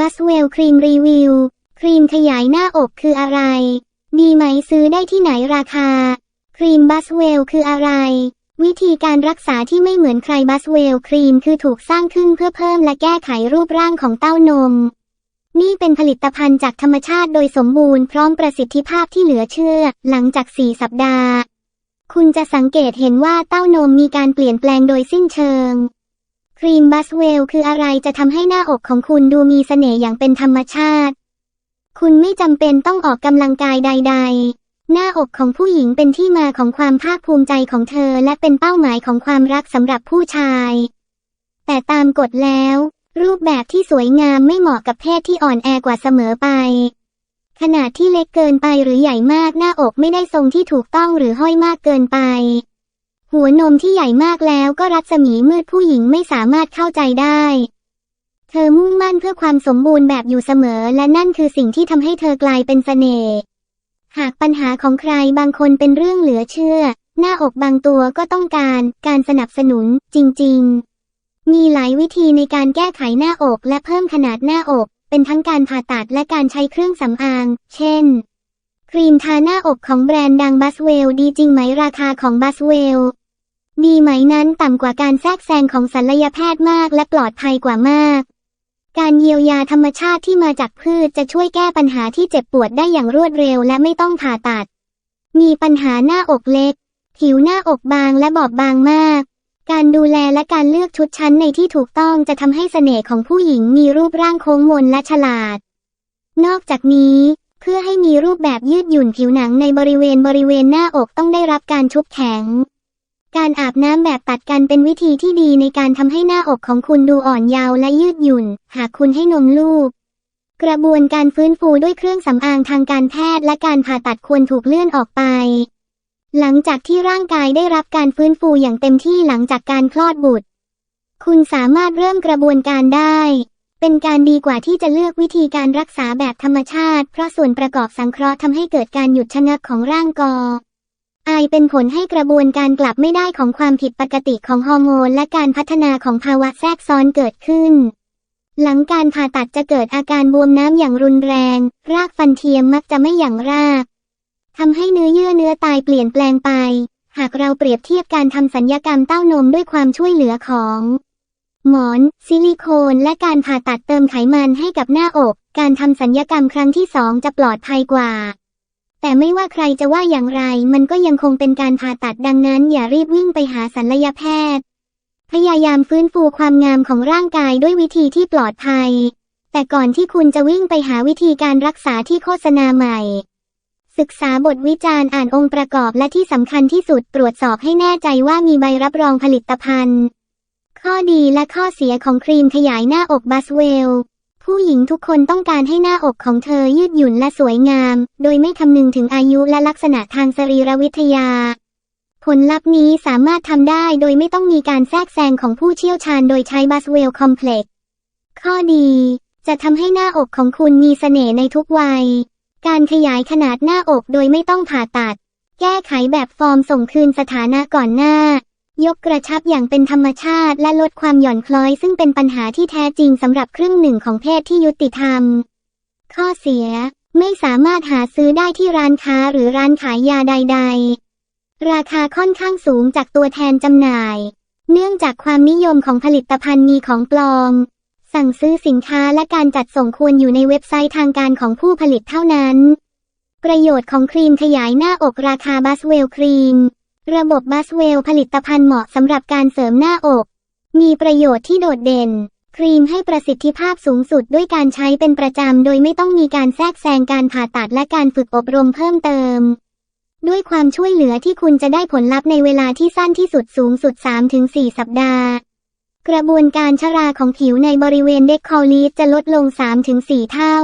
บัสเวลครีมรีวิว ครีมขยายหน้าอกคืออะไร ดีไหมซื้อได้ที่ไหนราคา ครีมบัสเวลคืออะไร วิธีการรักษาที่ไม่เหมือนใครบัสเวลครีมคือถูกสร้างขึ้นเพื่อเพิ่มและแก้ไขรูปร่างของเต้านม นี่เป็นผลิตภัณฑ์จากธรรมชาติโดยสมบูรณ์พร้อมประสิทธิภาพที่เหลือเชื่อ หลังจาก 4 สัปดาห์ คุณจะสังเกตเห็นว่าเต้านมมีการเปลี่ยนแปลงโดยสิ้นเชิง รีมบัสเวลคืออะไรจะทำให้หน้าอกของคุณดูมีเสน่ห์อย่างเป็นธรรมชาติ คุณไม่จำเป็นต้องออกกำลังกายใด ๆ หน้าอกของผู้หญิงเป็นที่มาของความภาคภูมิใจของเธอและเป็นเป้าหมายของความรักสำหรับผู้ชาย แต่ตามกฎแล้ว รูปแบบที่สวยงามไม่เหมาะกับเพศที่อ่อนแอกว่าเสมอไป ขนาดที่เล็กเกินไปหรือใหญ่มากหน้าอกไม่ได้ทรงที่ถูกต้องหรือห้อยมากเกินไป หัวนมที่ใหญ่มากแล้วก็รัศมีมืดผู้หญิงไม่สามารถเข้าใจได้ เธอมุ่งมั่นเพื่อความสมบูรณ์แบบอยู่เสมอ และนั่นคือสิ่งที่ทำให้เธอกลายเป็นเสน่ห์ หากปัญหาของใครบางคนเป็นเรื่องเหลือเชื่อ หน้าอกบางตัวก็ต้องการการสนับสนุนจริง ๆ มีหลายวิธีในการแก้ไขหน้าอกและเพิ่มขนาดหน้าอก เป็นทั้งการผ่าตัดและการใช้เครื่องสำอาง เช่นครีมทาหน้าอกของแบรนด์ดังบัสเวลดีจริงไหมราคาของบัสเวล ดีไหมนั้นต่ำกว่าการแทรกแซงของศัลยแพทย์มากและปลอดภัยกว่ามาก การเยียวยาธรรมชาติที่มาจากพืชจะช่วยแก้ปัญหาที่เจ็บปวดได้อย่างรวดเร็วและไม่ต้องผ่าตัด มีปัญหาหน้าอกเล็ก ผิวหน้าอกบางและบอบบางมาก การดูแลและการเลือกชุดชั้นในที่ถูกต้องจะทำให้เสน่ห์ของผู้หญิงมีรูปร่างโค้งมนและฉลาด นอกจากนี้เพื่อให้มีรูปแบบยืดหยุ่นผิวหนังในบริเวณบริเวณหน้าอกต้องได้รับการชุบแข็ง การอาบน้ำแบบตัดกันเป็นวิธีที่ดีในการทำให้หน้าอกของคุณดูอ่อนเยาว์และยืดหยุ่น หากคุณให้นมลูก กระบวนการฟื้นฟูด้วยเครื่องสำอางทางการแพทย์และการผ่าตัดควรถูกเลื่อนออกไป หลังจากที่ร่างกายได้รับการฟื้นฟูอย่างเต็มที่หลังจากการคลอดบุตร คุณสามารถเริ่มกระบวนการได้ เป็นการดีกว่าที่จะเลือกวิธีการรักษาแบบธรรมชาติ เพราะส่วนประกอบสังเคราะห์ทำให้เกิดการหยุดชะงักของร่างกออายเป็นผลให้กระบวนการกลับไม่ได้ของความผิดปกติของฮอร์โมนและการพัฒนาของภาวะแทรกซ้อนเกิดขึ้น หลังการผ่าตัดจะเกิดอาการบวมน้ำอย่างรุนแรง รากฟันเทียมมักจะไม่อย่างรากทำให้เนื้อเยื่อเนื้อตายเปลี่ยนแปลงไป หากเราเปรียบเทียบการทำสัญญกรรมเต้านมด้วยความช่วยเหลือของ หมอน ซิลิโคน และการผ่าตัดเติมไขมันให้กับหน้าอก การทำสัญญกรรมครั้งที่สองจะปลอดภัยกว่า แต่ไม่ว่าใครจะว่าอย่างไร มันก็ยังคงเป็นการผ่าตัดดังนั้น อย่ารีบวิ่งไปหาศัลยแพทย์ พยายามฟื้นฟูความงามของร่างกายด้วยวิธีที่ปลอดภัย แต่ก่อนที่คุณจะวิ่งไปหาวิธีการรักษาที่โฆษณาใหม่ ศึกษาบทวิจารณ์อ่านองค์ประกอบและที่สำคัญที่สุดตรวจสอบให้แน่ใจว่ามีใบรับรองผลิตภัณฑ์ ข้อดีและข้อเสียของครีมขยายหน้าอกบัสเวล ผู้หญิงทุกคนต้องการให้หน้าอกของเธอยืดหยุ่นและสวยงาม โดยไม่คำนึงถึงอายุและลักษณะทางสรีรวิทยา ผลลัพธ์นี้สามารถทำได้โดยไม่ต้องมีการแทรกแซงของผู้เชี่ยวชาญโดยใช้บัสเวลคอมเพล็กซ์ข้อดี จะทำให้หน้าอกของคุณมีเสน่ห์ในทุกวัย การขยายขนาดหน้าอกโดยไม่ต้องผ่าตัด แก้ไขแบบฟอร์มส่งคืนสถานะก่อนหน้า ยกกระชับอย่างเป็นธรรมชาติและลดความหย่อนคล้อย ซึ่งเป็นปัญหาที่แท้จริงสำหรับครึ่งหนึ่งของเพศที่ยุติธรรม ข้อเสียไม่สามารถหาซื้อได้ที่ร้านค้าหรือร้านขายยาใด ๆ ราคาค่อนข้างสูงจากตัวแทนจำหน่าย เนื่องจากความนิยมของผลิตภัณฑ์มีของปลอม สั่งซื้อสินค้าและการจัดส่งควรอยู่ในเว็บไซต์ทางการของผู้ผลิตเท่านั้น ประโยชน์ของครีมขยายหน้าอกราคาบัสเวลครีม ระบบบัสเวลผลิตภัณฑ์เหมาะสำหรับการเสริมหน้าอก มีประโยชน์ที่โดดเด่น ครีมให้ประสิทธิภาพสูงสุดด้วยการใช้เป็นประจำ โดยไม่ต้องมีการแทรกแซงการผ่าตัดและการฝึกอบรมเพิ่มเติม ด้วยความช่วยเหลือที่คุณจะได้ผลลัพธ์ในเวลาที่สั้นที่สุดสูงสุด 3-4 สัปดาห์ กระบวนการชราของผิวในบริเวณเด็กคอลีสจะลดลง 3-4 เท่า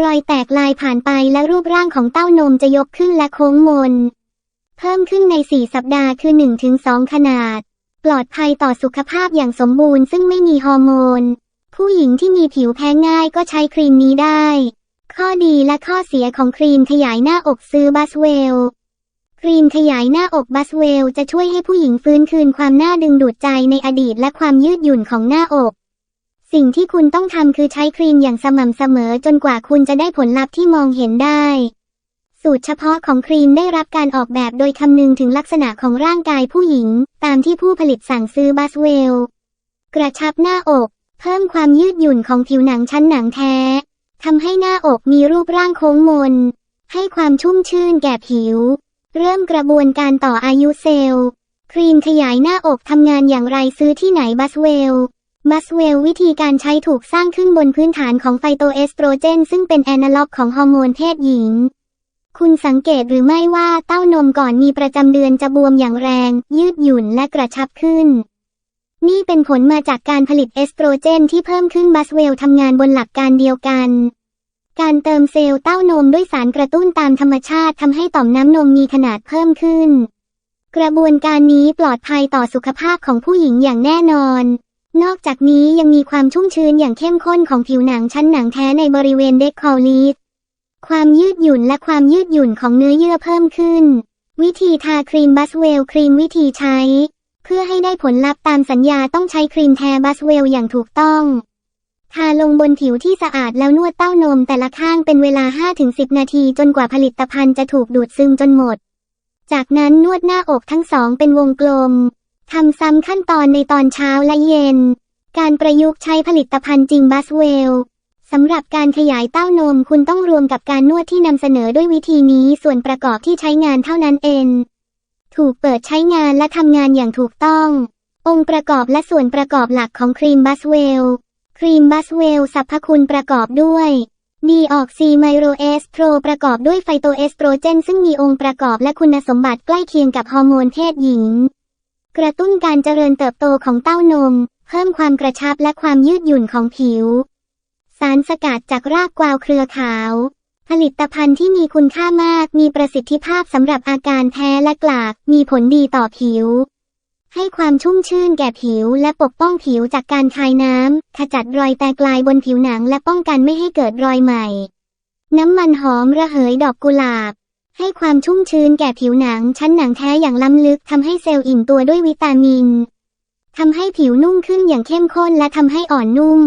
รอยแตกลายผ่านไปและรูปร่างของเต้านมจะยกขึ้นและโค้งมน เพิ่มขึ้นใน 4 สัปดาห์คือ 1-2 ขนาด ปลอดภัยต่อสุขภาพอย่างสมบูรณ์ซึ่งไม่มีฮอร์โมน ผู้หญิงที่มีผิวแพ้ง่ายก็ใช้ครีมนี้ได้ ข้อดีและข้อเสียของครีมขยายหน้าอกซื้อบัสเวลครีมขยายหน้าอกบัสเวลจะช่วยให้ผู้หญิงฟื้นคืนความน่าดึงดูดใจในอดีตและความยืดหยุ่นของหน้าอก สิ่งที่คุณต้องทำคือใช้ครีมอย่างสม่ำเสมอจนกว่าคุณจะได้ผลลัพธ์ที่มองเห็นได้ สูตรเฉพาะของครีมได้รับการออกแบบโดยคำนึงถึงลักษณะของร่างกายผู้หญิง ตามที่ผู้ผลิตสั่งซื้อบัสเวล กระชับหน้าอก เพิ่มความยืดหยุ่นของผิวหนังชั้นหนังแท้ทำให้หน้าอกมีรูปร่างโค้งมน ให้ความชุ่มชื่นแก่ผิว เริ่มกระบวนการต่ออายุเซลล์ ครีมขยายหน้าอกทำงานอย่างไรซื้อที่ไหนบัสเวลบัสเวลวิธีการใช้ถูกสร้างขึ้นบนพื้นฐานของไฟโตเอสโตรเจน ซึ่งเป็นแอนาล็อกของฮอร์โมนเพศหญิง คุณสังเกตหรือไม่ว่าเต้านมก่อนมีประจำเดือนจะบวมอย่างแรง ยืดหยุ่นและกระชับขึ้น นี่เป็นผลมาจากการผลิตเอสโตรเจนที่เพิ่มขึ้นบัสเวลทำงานบนหลักการเดียวกัน การเติมเซลล์เต้านมด้วยสารกระตุ้นตามธรรมชาติทำให้ต่อมน้ำนมมีขนาดเพิ่มขึ้น กระบวนการนี้ปลอดภัยต่อสุขภาพของผู้หญิงอย่างแน่นอนนอกจากนี้ยังมีความชุ่มชื้นอย่างเข้มข้นของผิวหนังชั้นหนังแท้ในบริเวณเด็กคอลีส ความยืดหยุ่นและความยืดหยุ่นของเนื้อเยื่อเพิ่มขึ้น วิธีทาครีมบัสเวลครีมวิธีใช้ เพื่อให้ได้ผลลัพธ์ตามสัญญาต้องใช้ครีมแทบัสเวลอย่างถูกต้อง ทาลงบนผิวที่สะอาดแล้วนวดเต้านมแต่ละข้างเป็นเวลา 5-10 นาทีจนกว่าผลิตภัณฑ์จะถูกดูดซึมจนหมด จากนั้นนวดหน้าอกทั้งสองเป็นวงกลมทำซ้ำขั้นตอนในตอนเช้าและเย็น การประยุกต์ใช้ผลิตภัณฑ์จริงบัสเวล สำหรับการขยายเต้านมคุณต้องรวมกับการนวดที่นำเสนอด้วยวิธีนี้ส่วนประกอบที่ใช้งานเท่านั้นเอง ถูกเปิดใช้งานและทำงานอย่างถูกต้อง องค์ประกอบและส่วนประกอบหลักของครีมบัสเวล ครีมบัสเวลสรรพคุณประกอบด้วยดีออกซีไมโรเอสโตรประกอบด้วยไฟโตเอสโตรเจน ซึ่งมีองค์ประกอบและคุณสมบัติใกล้เคียงกับฮอร์โมนเพศหญิง กระตุ้นการเจริญเติบโตของเต้านม เพิ่มความกระชับและความยืดหยุ่นของผิว สารสกัดจากรากกวาวเครือขาว ผลิตภัณฑ์ที่มีคุณค่ามากมีประสิทธิภาพสำหรับอาการแพ้และกลาก มีผลดีต่อผิว ให้ความชุ่มชื่นแก่ผิวและปกป้องผิวจากการคายน้ำ ขจัดรอยแตกลายบนผิวหนังและป้องกันไม่ให้เกิดรอยใหม่ น้ำมันหอมระเหยดอกกุหลาบ ให้ความชุ่มชื้นแก่ผิวหนัง ชั้นหนังแท้อย่างล้ำลึกทำให้เซลล์อิ่มตัวด้วยวิตามินทำให้ผิวนุ่มขึ้นอย่างเข้มข้นและทำให้อ่อนนุ่ม